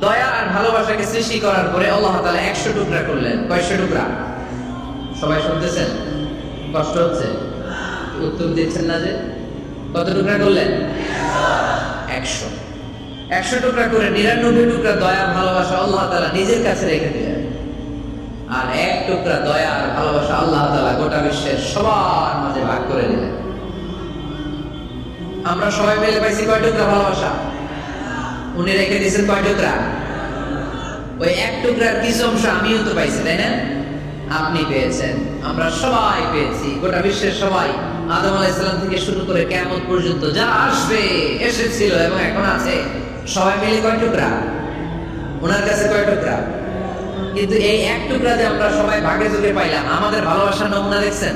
দয়া আর ভালোবাসাকে সৃষ্টি করার পরে আল্লাহ তাআলা একশো টুকরা করলেন। কয়শো টুকরা? সবাই শুনতেছেন? কষ্ট হচ্ছে? উত্তর দিচ্ছেন না যে? কত টুকরা করলেন? একশো। একশো টুকরা করে নিরানব্বই টুকরা দয়া ভালোবাসা আল্লাহ তালা নিজের কাছে রেখে দিলেন। আর এক টুকরা দয়া আর ভালোবাসা আল্লাহ তালা গোটা বিশ্বের সবার মাঝে ভাগ করে দিলেন। আমরা সবাই মিলে পাইছি কয় টুকরা ভালোবাসা? উনি রেখে দিয়েছেন কয় টুকরা? ওই এক টুকরার কিছু অংশ আমিও তো পাইছি, তাই না? আপনি পেয়েছেন, আমরা সবাই পেয়েছি, গোটা বিশ্বের সবাই। আদম আলাইসালাম থেকে শুরু করে কেমন পর্যন্ত যারা আসবে, এসেছিল এবং এখন আছে। সবাই মিলে কয় টুকরা? ওনার কাছে কয় টুকরা? কিন্তু এই এক টুকরাতে আমরা সবাই ভাগে যুগে পাইলাম। আমাদের ভালোবাসার নমুনা দেখছেন?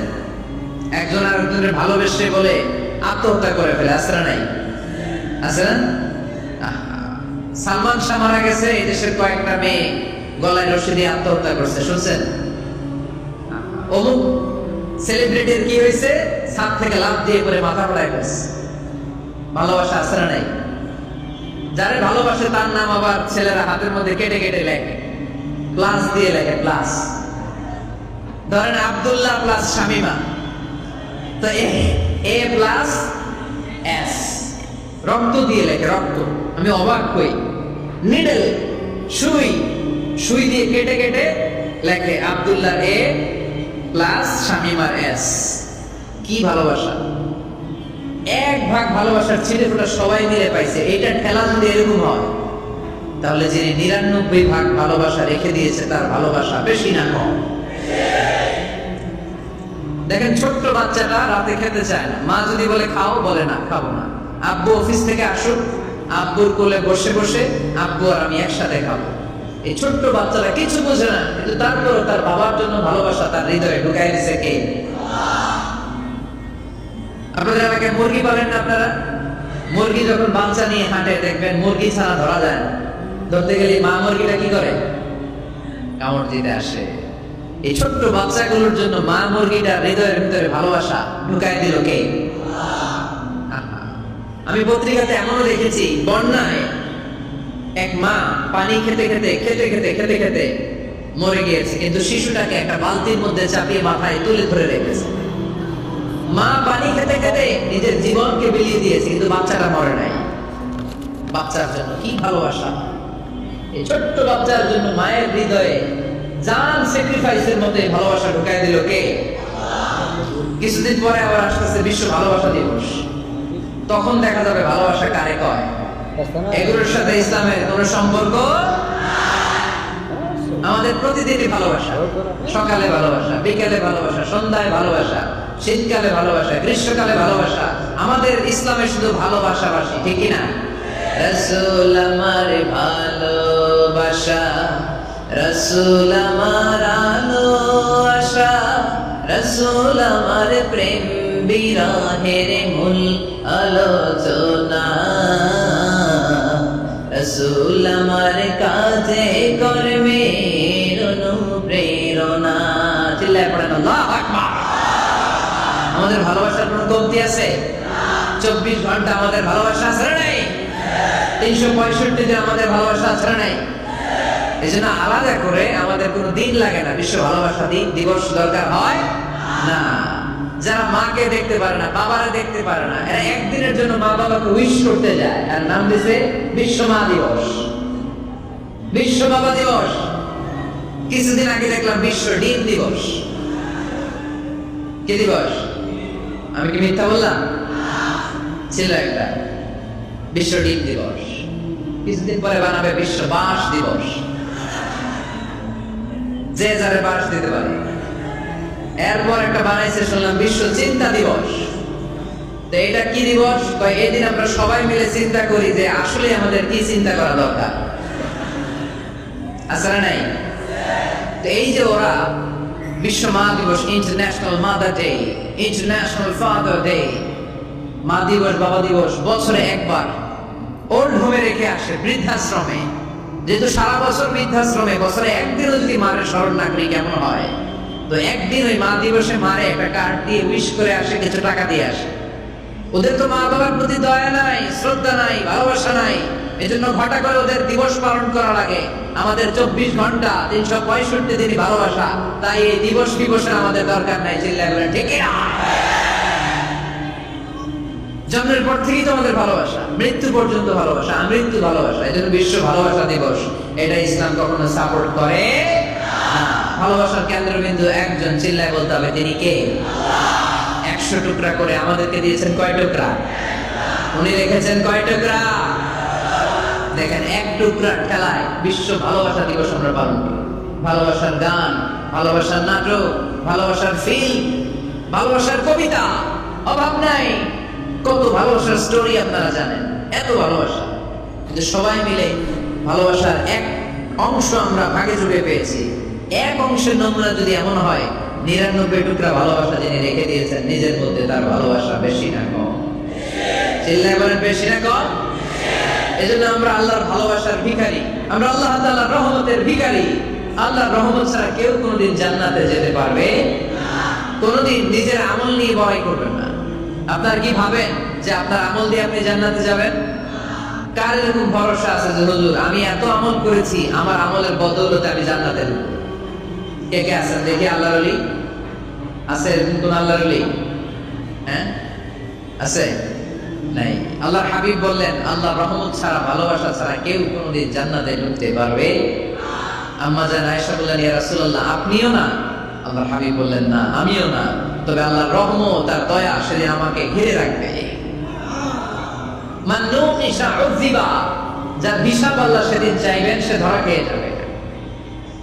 একজন আর একজনের ভালোবেসে বলে আত্মহত্যা করে ফেলে আসে না নাই? আহা। সালমান শাহ মারা গেছে, এই দেশের কয়েকটা মেয়ে গলায় রশি দিয়ে আত্মহত্যা করছে, শুনছেন? অমুক সেলিব্রিটির কি হয়েছে? ছাদ থেকে লাভ দিয়ে পরে মাথা পড়ায় গেছে ভালোবাসা না নাই? যারে ভালোবাসে তার নাম আবার ছেলেরা হাতের মধ্যে কেটে কেটে লেখে। প্লাস দিয়ে লেখে প্লাস ধরেন আব্দুল্লাহ প্লাস শামিমা। তো এ প্লাস এস রক্ত দিয়ে লেখে, রক্ত। আমি অবাক হই। নিডল, সুই সুই দিয়ে কেটে কেটে লেখে আব্দুল্লাহ এ প্লাস শামিমার এস। কি ভালোবাসা। এক ভাগ ভালোবাসার ছেলে ফোটা সবাই মিলে পাইছে। এটা ঠেলা যদি এরকম হয়, তাহলে যিনি নিরানব্বই ভাগ ভালোবাসা রেখে দিয়েছে, তার ভালোবাসা বেশি না কম। দেখেন, ছোট্ট বাচ্চাটা রাতে খেতে চায় না। মা যদি বলে, খাও, বলে, না, খাব না। আব্বু অফিস থেকে আসুক আব্বুর কোলে বসে বসে আব্বু আর আমি একসাথে খাব। এই ছোট্ট বাচ্চারা কিছু বোঝে না, কিন্তু তারপরও তার বাবার জন্য ভালোবাসা তার হৃদয়ে ঢুকাই দিছে কে? আপনাদের এলাকায় মুরগি পালেন না আপনারা? মুরগি যখন বাচ্চা নিয়ে হাঁটে, দেখবেন মুরগি ছাড়া ধরা যায় না। ধরতে গেলে মা মুরগিটা কি করে? কামড় দিতে আসে। এই ছোট্ট বাচ্চাগুলোর জন্য মা মুরগিটা হৃদয়ের ভিতরে ভালোবাসা ঢুকাই দিল কে। আমি পত্রিকাতে এমনও দেখেছি, বন্যায় এক মা পানি খেতে খেতে খেতে খেতে খেতে খেতে মরে গিয়েছে। কিন্তু শিশুটাকে একটা বালতির মধ্যে চাপিয়ে মাথায় তুলে ধরে রেখেছে। মা পানি খেতে খেতে নিজের জীবনকে বিলিয়ে দিয়েছে, কিন্তু বাচ্চাটা মরে নাই। বাচ্চার জন্য কি ভালোবাসা? এই ছোট্ট বাচ্চার জন্য মায়ের হৃদয়ে জান স্যাক্রিফাইসের এই ভালোবাসা ঢুকাই দিল কে? কিছুদিন পরে আবার আসতেছে বিশ্ব ভালোবাসা দিবস। তখন দেখা যাবে ভালোবাসা কারে কয়? এগুলোর সাথে ইসলামের কোন সম্পর্ক আমাদের প্রতিদিনই ভালোবাসা। সকালে ভালোবাসা, বিকেলে ভালোবাসা, সন্ধ্যায় ভালোবাসা, শীতকালে ভালোবাসা, গ্রীষ্মকালে ভালোবাসা। আমাদের ইসলামে শুধু ভালোবাসাবাসী, ঠিক কি না রসুল আমার ভালোবাসা, রসুল আমার আলো আশা, রসুল আমার প্রেম বিরাহের মূল আলোচনা। রসুল আমার কাজে কর্মে চিল্লায় আমাদের ভালোবাসার কোনো আছে? চব্বিশ ঘণ্টা আমাদের ভালোবাসা তিনশো আমাদের ভালোবাসা এই জন্য আলাদা করে আমাদের কোনো দিন লাগে না। বিশ্ব ভালোবাসা দিন, দিবস দরকার হয় না। যারা মাকে দেখতে পারে না, বাবারা দেখতে পারে না, এরা একদিনের জন্য মা বাবাকে উইশ করতে যায়। আর নাম দিছে বিশ্ব মা দিবস। বিশ্ব বাবা দিবস। কিছুদিন আগে দেখলাম বিশ্ব ডিম দিবস। কি দিবস? আমি কি মিথ্যা বললাম? ছিল একটা। বিশ্ব ডিম দিবস। কিছুদিন পরে বানাবে বিশ্ব বাঁশ দিবস। যে যারে বাস দিতে পারে। এরপর একটা বানাইছে শুনলাম, বিশ্ব চিন্তা দিবস। তো এটা কি দিবস? বা এই দিন আমরা সবাই মিলে চিন্তা করি যে আসলে আমাদের কি চিন্তা করা দরকার। আসলে নাই? তো এই যে ওরা বিশ্ব মা দিবস international mother day international father day মা দিবস, বাবা দিবস, বছরে একবার ওল্ড হোমে রেখে আসে বৃদ্ধাশ্রমে। যেহেতু সারা বছর বৃদ্ধাশ্রমে, বছরে একদিনও যদি মারে স্মরণ না করি, কেমন হয়? তো একদিন ওই মা দিবসে মারে, একটা কার্ড দিয়ে উইশ করে আসে, কিছু টাকা দিয়ে আসে। ওদের তো মা বাবার প্রতি দয়া নাই, শ্রদ্ধা নাই, ভালোবাসা নাই। এজন্য ঘটা করে ওদের দিবস পালন করা লাগে। আমাদের চব্বিশ ঘণ্টা, তিনশো পঁয়ষট্টি দিনই ভালোবাসা। তাই এই দিবস দিবসে আমাদের দরকার নাই, চিল্লা বলেন ঠিক জন্মের পর থেকেই তো আমাদের ভালোবাসা, মৃত্যু পর্যন্ত ভালোবাসা, আমৃত্যু ভালোবাসা এই জন্য বিশ্ব ভালোবাসা দিবস। এটা ইসলাম কখনো সাপোর্ট করে। ভালোবাসার কেন্দ্রবিন্দু একজন চিল্লায় বলতে হবে তিনি কে? একশো টুকরা করে আমাদেরকে দিয়েছেন কয় টুকরা? উনি রেখেছেন কয় টুকরা? দেখেন এক টুকরা ঠেলায় বিশ্ব ভালোবাসা দিবস আমরা পালন করি। ভালোবাসার গান ভালোবাসার নাটক ভালোবাসার ফিল্ম ভালোবাসার কবিতা অভাব নাই। কত ভালোবাসার স্টোরি আপনারা জানেন এত ভালোবাসা। কিন্তু সবাই মিলে ভালোবাসার এক অংশ আমরা ভাগে জুড়ে পেয়েছি। এক অংশের নমুনা যদি এমন হয়, নিরানব্বই টুকরা ভালোবাসা যিনি রেখে দিয়েছেন, নিজের মধ্যে তার ভালোবাসা বেশি না কম। চিল্লায় বলেন, বেশি না কম? আমরা আল্লাহর ভালোবাসার ভিখারি, আমরা আল্লাহ রহমতের ভিখারি। রহমত ছাড়া কেউ কোনোদিন জান্নাতে যেতে পারবে কোনোদিন নিজের আমল নিয়ে বড়াই করবেন না। আপনার কি ভাবেন যে আপনার আমল দিয়ে আপনি জান্নাতে যাবেন? কার এরকম ভরসা আছে যে, হুজুর, আমি এত আমল করেছি, আমার আমলের বদৌলতে আমি জান্নাতে ঢুকবো? কে কে আছেন দেখি আল্লাহর আলী আছে এরকম কোন আল্লাহর আলী হ্যাঁ? আছে? নাই। আল্লাহর হাবিব বললেন আল্লাহ রহমত ছাড়া, ভালোবাসা ছাড়া কেউ কোনোদিন জান্নাতে ঢুকতে পারবে আম্মা জান, আয়েশা বললেন, ইয়া রাসূলুল্লাহ, আপনিও না? আল্লাহর হাবিব বললেন, না, আমিও না। তবে আল্লাহর রহমত আর দয়া সেদিন আমাকে ঘিরে রাখবে। মান নুকিশা উযিবা যার হিসাব আল্লাহ সেদিন চাইবেন, সে ধরা খেয়ে যাবে।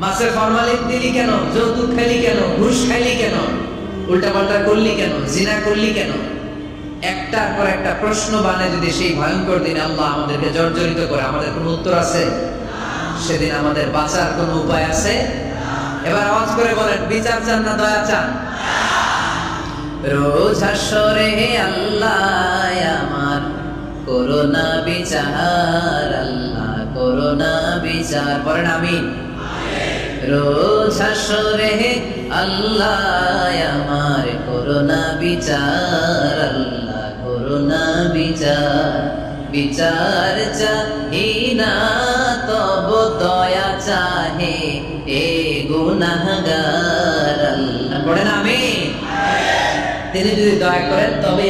মাসে ফরমালিন দিলি কেন? যৌতুক খাইলি কেন? ঘুষ খাইলি কেন? উল্টা পাল্টা করলি কেন? জিনা করলি কেন? একটার পর একটা প্রশ্ন বানে যদি সেই ভয়ঙ্কর দিনে আল্লাহ আমাদেরকে জর্জরিত করে, আমাদের কোনো উত্তর আছে? সেদিন আমাদের বাঁচার কোনো উপায় আছে? এবার আওয়াজ করে বলেন, বিচার চান না দয়া চান? রোজ হাসরে আল্লাহ, আমার করোনা বিচার, আল্লাহ করোনা বিচার। পড়েন আমিন। রোজ হাসরে আল্লাহ আমার করোনা বিচার, আল্লাহ করোনা বিচার। বিচার চাহিনা তব দয়া চাহে এ গুনাহগার। আল্লাহ পড়েন আমি? তিনি যদি দয়া করেন তবে